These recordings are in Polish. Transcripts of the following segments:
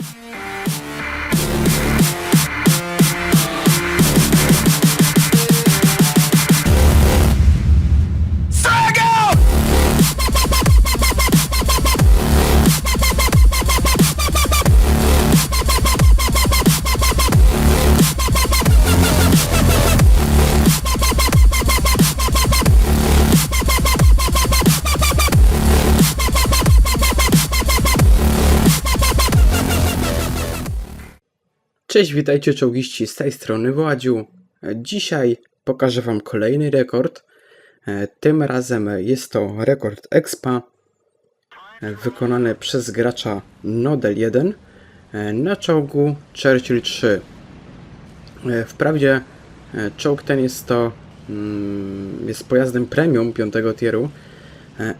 Yeah. Cześć, witajcie czołgiści z tej strony Władziu. Dzisiaj pokażę Wam kolejny rekord. E, Tym razem jest to rekord Expa e, wykonany przez gracza Nodel 1 e, na czołgu Churchill 3. E, Wprawdzie czołg ten jest to mm, jest pojazdem premium 5 tieru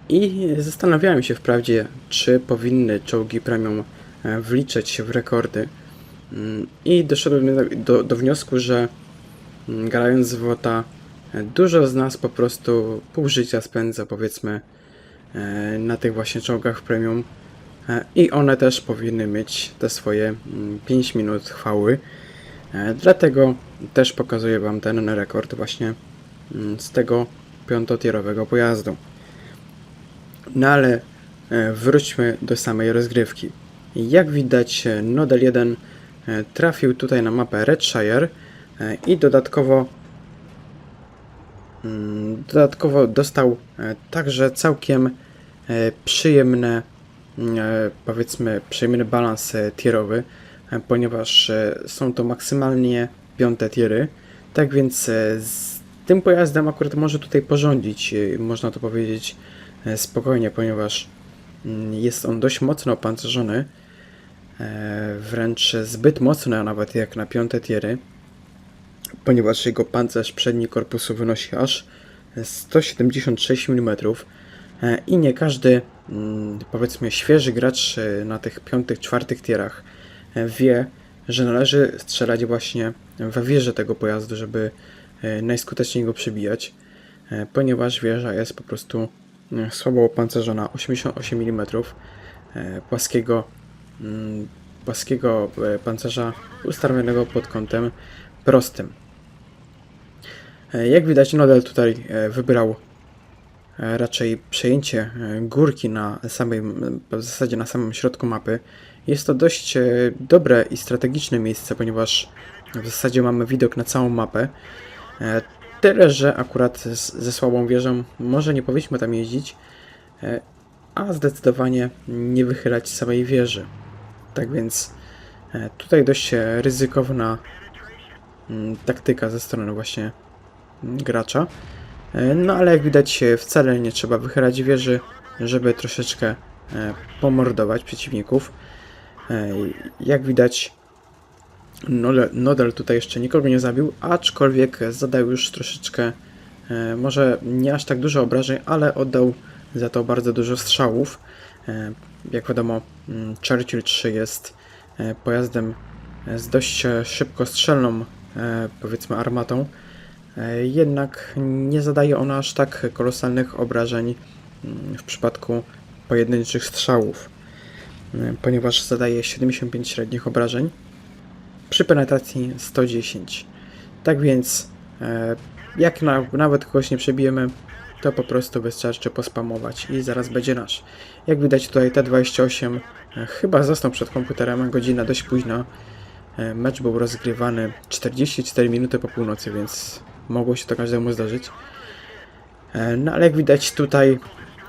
i zastanawiałem się wprawdzie, czy powinny czołgi premium wliczać się w rekordy. Mm, I doszedłem do, do, wniosku, że mm, grając w WOTA e, dużo z nas po prostu pół życia spędza powiedzmy e, na tych właśnie czołgach premium e, i one też powinny mieć te swoje mm, 5 minut chwały. Dlatego też pokazuję Wam ten rekord właśnie mm, z tego piątotierowego pojazdu. No ale wróćmy do samej rozgrywki. Jak widać, Nodel 1 e, trafił tutaj na mapę Redshire e, i dodatkowo mm, dodatkowo dostał e, także całkiem e, przyjemne mm, e, powiedzmy przyjemny balans e, tierowy, e, ponieważ e, są to maksymalnie piąte tiery. Tak więc e, z tym pojazdem akurat może tutaj porządzić, e, można to powiedzieć e, spokojnie, ponieważ mm, jest on dość mocno opancerzony, e, wręcz zbyt mocno nawet jak na piąte tiery, ponieważ jego pancerz przedni korpusu wynosi aż 176 mm e, i nie każdy mm, powiedzmy świeży gracz e, na tych piątych, czwartych tierach e, wie, że należy strzelać właśnie we wieżę tego pojazdu, żeby e, najskuteczniej go przybijać, e, ponieważ wieża jest po prostu e, słabo opancerzona 88 mm e, płaskiego, płaskiego e, pancerza ustawionego pod kątem prostym. E, Jak widać, Nodel tutaj e, wybrał raczej przejęcie górki na samym, w zasadzie na samym środku mapy. Jest to dość dobre i strategiczne miejsce, ponieważ w zasadzie mamy widok na całą mapę. Tyle, że akurat ze słabą wieżą może nie powinniśmy tam jeździć, a zdecydowanie nie wychylać samej wieży. Tak więc e, tutaj dość e, ryzykowna mm, taktyka ze strony właśnie mm, gracza. E, No ale jak widać wcale nie trzeba wychylać wieży, żeby troszeczkę pomordować przeciwników. Jak widać Nodel, tutaj jeszcze nikogo nie zabił, aczkolwiek zadał już troszeczkę, może nie aż tak dużo obrażeń, ale oddał za to bardzo dużo strzałów. E, Jak wiadomo, mm, Churchill 3 jest e, pojazdem z dość e, szybkostrzelną, powiedzmy, armatą. Jednak nie zadaje ona aż tak kolosalnych obrażeń mm, w przypadku pojedynczych strzałów, ponieważ zadaje 75 średnich obrażeń przy penetracji 110. Tak więc, jak na, nawet kogoś nie przebijemy, to po prostu wystarczy pospamować i zaraz będzie nasz. Jak widać tutaj T28 e, chyba został przed komputerem, godzina dość późna. E, Mecz był rozgrywany 44 minuty po północy, więc mogło się to każdemu zdarzyć. E, No ale jak widać tutaj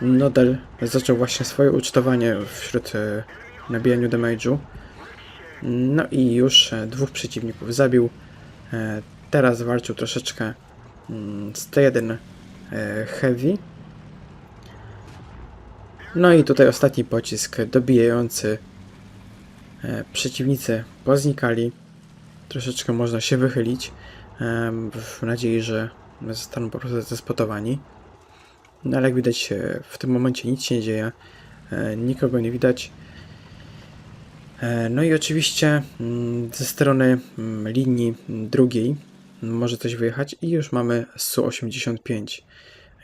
Nodel zaczął właśnie swoje ucztowanie wśród nabijaniu damage'u. No i już dwóch przeciwników zabił. Teraz walczył troszeczkę mm, z T1 e, Heavy. No i tutaj ostatni pocisk dobijający. E, Przeciwnicy poznikali. Troszeczkę można się wychylić. W nadziei, że zostaną po prostu zespotowani. No ale jak widać e, w tym momencie nic się nie dzieje. E, Nikogo nie widać. E, No i oczywiście mm, ze strony mm, linii drugiej może coś wyjechać i już mamy Su-85.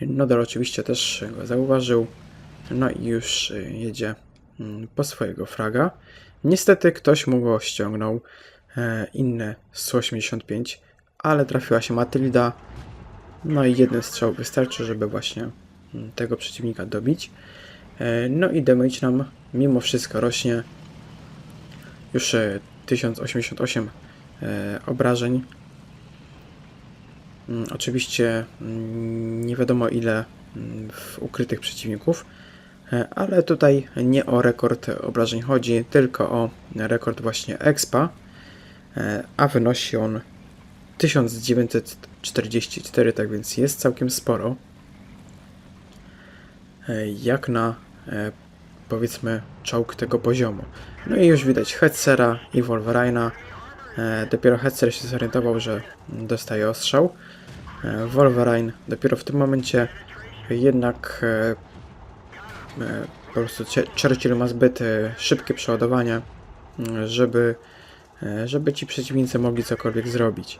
Nodal oczywiście też go zauważył, no i już jedzie mm, po swojego fraga. Niestety ktoś mu go ściągnął, e, inne 185, ale trafiła się Matylda. No i jeden strzał wystarczy, żeby właśnie mm, tego przeciwnika dobić. E, No i damage nam mimo wszystko rośnie. Już e, 1088 e, obrażeń. Mm, Oczywiście mm, nie wiadomo ile mm, ukrytych przeciwników, e, ale tutaj nie o rekord obrażeń chodzi, tylko o rekord właśnie expa, e, a wynosi on 1944, tak więc jest całkiem sporo. E, Jak na powiedzmy czołg tego poziomu. No i już widać Hetzera i Wolverina. E, Dopiero Hetzer się zorientował, że dostaje ostrzał. E, Wolverine dopiero w tym momencie jednak e, po prostu Churchill ma zbyt szybkie przeładowanie, m, żeby, żeby ci przeciwnicy mogli cokolwiek zrobić.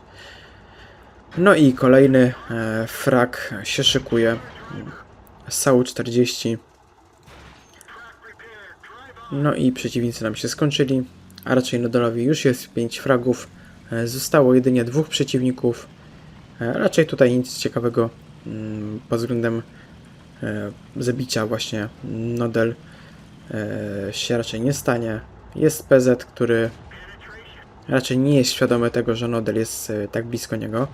No i kolejny frak się szykuje. Sału 40. No i przeciwnicy nam się skończyli, a raczej na dolowi już jest 5 fragów. E, Zostało jedynie dwóch przeciwników. E, Raczej tutaj nic ciekawego mm, pod względem e, zabicia właśnie Nodel się raczej nie stanie. Jest PZ, który raczej nie jest świadomy tego, że Nodel jest tak blisko niego.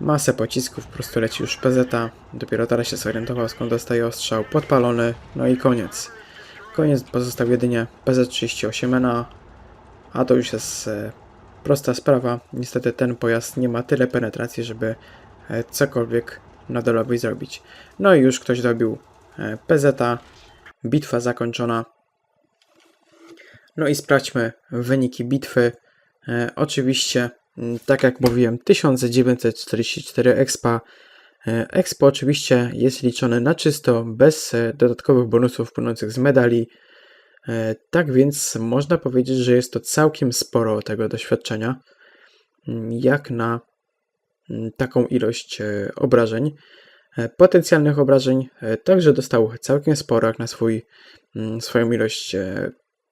Masę pocisków, po prostu leci już PZ. Dopiero teraz się zorientował, skąd dostaje ostrzał. Podpalony, no i koniec. Koniec pozostał jedynie PZ38NA, a to już jest e, prosta sprawa. Niestety ten pojazd nie ma tyle penetracji, żeby e, cokolwiek na dolowej zrobić. No i już ktoś dobił e, PZ. Bitwa zakończona. No i sprawdźmy wyniki bitwy. Oczywiście, m, tak jak mówiłem, 1944 expa. E, Expo oczywiście jest liczone na czysto, bez e, dodatkowych bonusów płynących z medali. E, Tak więc można powiedzieć, że jest to całkiem sporo tego doświadczenia, m, jak na m, taką ilość obrażeń. Potencjalnych obrażeń także dostał całkiem sporo, jak na swój, m, swoją ilość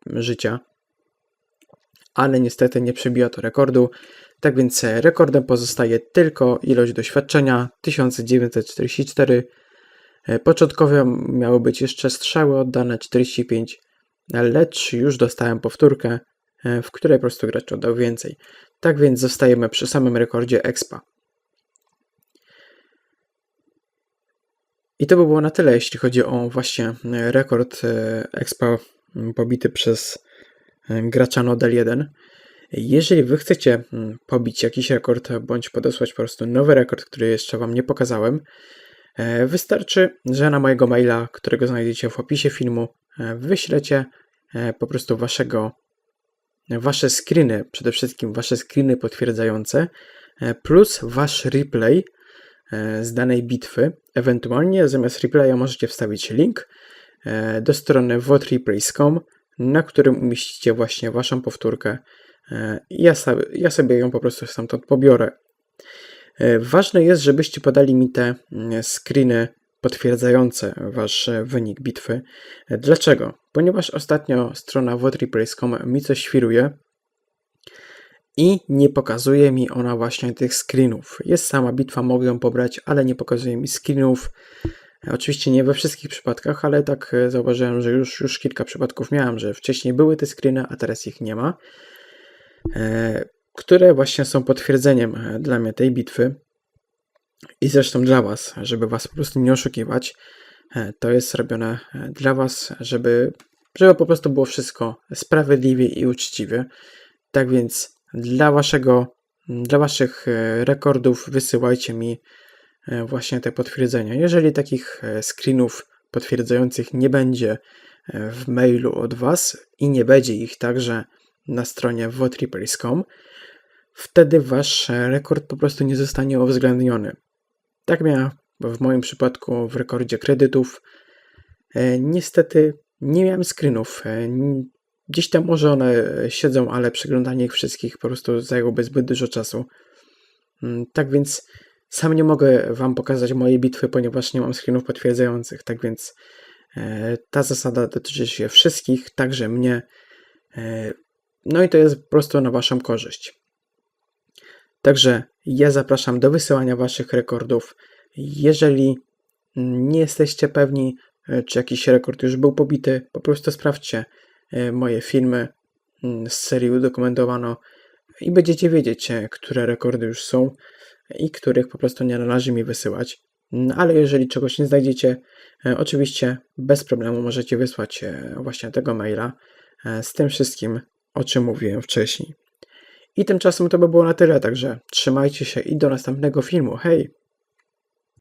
życia, ale niestety nie przebija to rekordu. Tak więc rekordem pozostaje tylko ilość doświadczenia 1944. E, Początkowo miały być jeszcze strzały oddane 45, lecz już dostałem powtórkę, e, w której po prostu gracz oddał więcej. Tak więc zostajemy przy samym rekordzie Expa. I to by było na tyle, jeśli chodzi o właśnie e, rekord Expa pobity przez gracza Nodel 1. Jeżeli wy chcecie mm, pobić jakiś rekord, bądź podesłać po prostu nowy rekord, który jeszcze wam nie pokazałem, e, wystarczy, że na mojego maila, którego znajdziecie w opisie filmu, e, wyślecie e, po prostu waszego, wasze screeny, przede wszystkim wasze screeny potwierdzające, plus wasz replay z danej bitwy. Ewentualnie zamiast replaya możecie wstawić link do strony votereplays.com, na którym umieścicie właśnie waszą powtórkę. E, Ja sobie, ja sobie ją po prostu stamtąd pobiorę. E, Ważne jest, żebyście podali mi te mm, screeny potwierdzające wasz e, wynik bitwy. Dlaczego? Ponieważ ostatnio strona votereplays.com mi coś świruje i nie pokazuje mi ona właśnie tych screenów. Jest sama bitwa, mogę ją pobrać, ale nie pokazuje mi screenów. Oczywiście nie we wszystkich przypadkach, ale tak zauważyłem, że już, już kilka przypadków miałem, że wcześniej były te screeny, a teraz ich nie ma. E, Które właśnie są potwierdzeniem e, dla mnie tej bitwy i zresztą dla Was, żeby Was po prostu nie oszukiwać. E, To jest robione dla Was, żeby, żeby po prostu było wszystko sprawiedliwie i uczciwie. Tak więc dla Waszego, dla Waszych rekordów wysyłajcie mi właśnie te potwierdzenia. Jeżeli takich screenów potwierdzających nie będzie w mailu od Was i nie będzie ich także na stronie votripers.com, wtedy Wasz rekord po prostu nie zostanie uwzględniony. Tak miałem w moim przypadku w rekordzie kredytów. E, Niestety nie miałem screenów. E, Gdzieś tam może one siedzą, ale przeglądanie ich wszystkich po prostu zajęłoby zbyt dużo czasu. Mm, Tak więc sam nie mogę Wam pokazać mojej bitwy, ponieważ nie mam screenów potwierdzających. Tak więc E, Ta zasada dotyczy się wszystkich, także mnie. No i to jest po prostu na Waszą korzyść. Także ja zapraszam do wysyłania Waszych rekordów. Jeżeli nie jesteście pewni, e, czy jakiś rekord już był pobity, po prostu sprawdźcie e, moje filmy mm, z serii udokumentowano i będziecie wiedzieć, e, które rekordy już są i których po prostu nie należy mi wysyłać. No, ale jeżeli czegoś nie znajdziecie, oczywiście bez problemu możecie wysłać właśnie tego maila z tym wszystkim, o czym mówiłem wcześniej. I tymczasem to by było na tyle, także trzymajcie się i do następnego filmu. Hej!